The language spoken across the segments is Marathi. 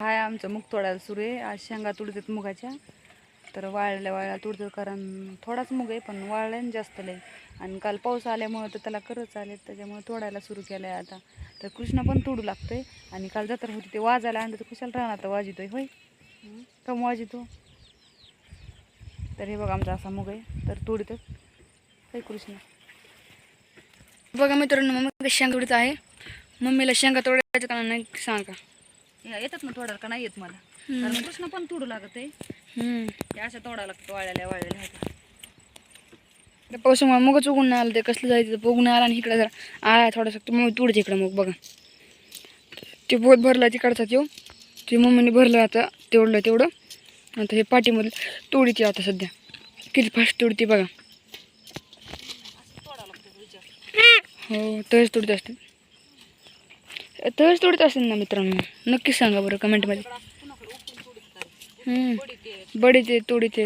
हाय आमचं मुग तोडायला सुरू आहे. आज शेंगा तुडतात मुगाच्या. तर वाळल्या वाळल्या तुडतात कारण थोडाच मुग आहे पण वाळल्या जास्त लय. आणि काल पाऊस आल्यामुळं तर त्याला करच आले त्याच्यामुळे तोडायला सुरू केलं आहे आता. तर कृष्णा पण तोडू लागतोय. आणि काल जत्रा होती ते वाजायला आणलं तर कुशाला राहणार तर वाजितोय होय? कम वाजितो. तर हे बघा आमचा असा मुग आहे. तर तोडतात. होय कृष्णा? बघा मित्रांनो मम्मी शेंगा तोडीत आहे? मम्मीला शेंगा तोडायचं का नाही सांगा. या येतात ना तोडायला का नाही येत मला? कारण कृष्णा पण तोडू लागत. आहे असं तोडायला लागतं वाळलेल्या वाळलेल्या ह्याच्या. त्या पावसामुळे मगच उगून नाही आलं ते. कसलं जायचं उगून आला आणि इकडे जरा आला थोडासा. मग तुडच इकडं मग बघा. ते बोत भरला तिकडचा तो ते मम्मीने भरलं आता तेवढलं तेवढं. आता हे पाठीमधलं तोडीते आता सध्या. किती फास्ट तोडते बघा. हो तळस तोडीत असते. तळस तोडत असेल ना मित्रांनो? नक्कीच सांगा बरं कमेंटमध्ये. कुणाकडे बडीत आहेत, आहेत. तोडीत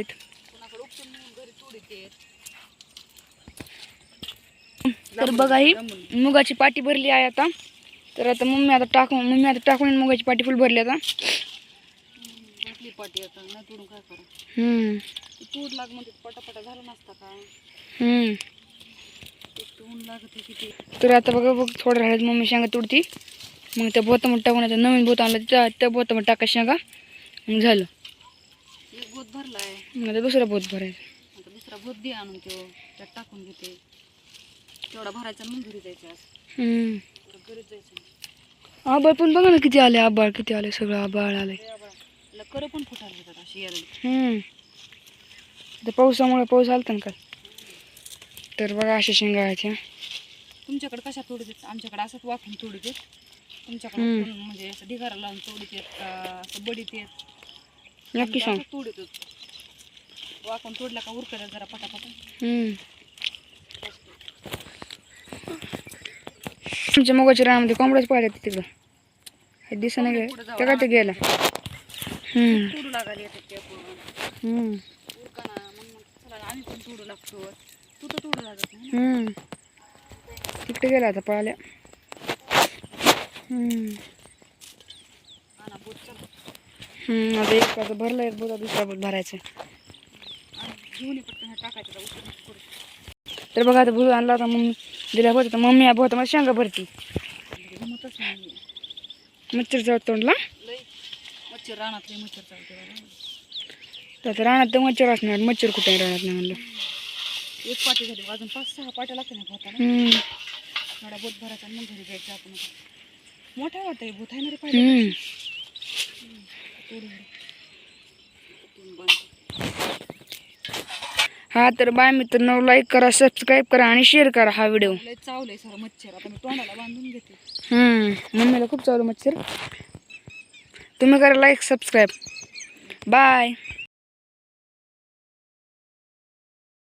तर बघा ही मुगाची पाटी भरली आहे आता. तर आता मम्मी आता टाकून मम्मी आता टाकून मुगाची पाटी फुल भरली आता. पाटी आता तोडून काय करा लाग म्हणजे पटापटा झाला नसता का तर आता बघा बघ थोडं राहिलं मम्मी शेंगा तोडती. मग त्या बोतामध्ये टाकून आता नवीन बोत आणलं त्या त्या बोतामध्ये टाका शेंगा मग झालं. एक भूत भरलाय. मग आता दुसरा बोत भरायचा. आता दुसरा भूत दे आणून तो त्यात टाकून घेते तेवढा भरायचा मग घरी जायचं आज. हम्म. परत घरीच जायचं आबाळ पण बघा ना किती आले आबाळ किती आले सगळं आबाळ आले त्याला कर पण फुटायला येतात अशी यायला. हम्म. आता पावसामुळे पाऊस आलता ना काल. तर बघा अशा शेंगा आहेत तुमच्याकडे कशा तोडीत आहेत? आमच्याकडे असंच वाफून तोडीत आहेत. तुमच्याकडे हम्म. म्हणजे असं ढिगारा लावून तोडीत आहेत का असं बडीत आहेत नक्की सांग. तोडीत होत वाकून तोडला का उरकत जरा पटापटा. हम्म. तुमच्या मगाच्या रानामध्ये कोंबड्याच पाहिजे तिकडं हे दिसा नाही जाऊ, त्या काय ते गेला हम्म. तोडू लागायला येतात ते आपण हम्म. उरकाना मग मग चला आम्ही पण तोडू लागतो. तू तर तोडू लागत नाही ना. हम्म. तिकडे गेला आता पळाल्या हम्म आणा बोट चला हम्म आता एक आता भरला एक दुसरा बोट भरायचा. तर बघा आता भूत आणला होता मम्मी दिला होता तर मम्मी या बहुत मला शेंगा भरती. नाही मच्छरचा तोंडला. मच्छर रानातले मच्छर. तर रानात तर मच्छर असणार मच्छर कुठे राहणार नाही म्हणलं. एक पाटी झाली अजून पाच सहा पाट्या लागते ना थोडा बोट भरायचा मग घरी जायचं आपण. मोठा वाटतंय भूत आहे ना रे पाहिजे हा तर बाय मित्रांनो लाईक करा सबस्क्राईब करा आणि शेअर करा हा व्हिडिओ लय चावलंय सर मच्छर. आता मी तोंडाला बांधून घेते. हम्म. मम्मीला खूप चालू मच्छर. तुम्ही करा लाईक सबस्क्राईब बाय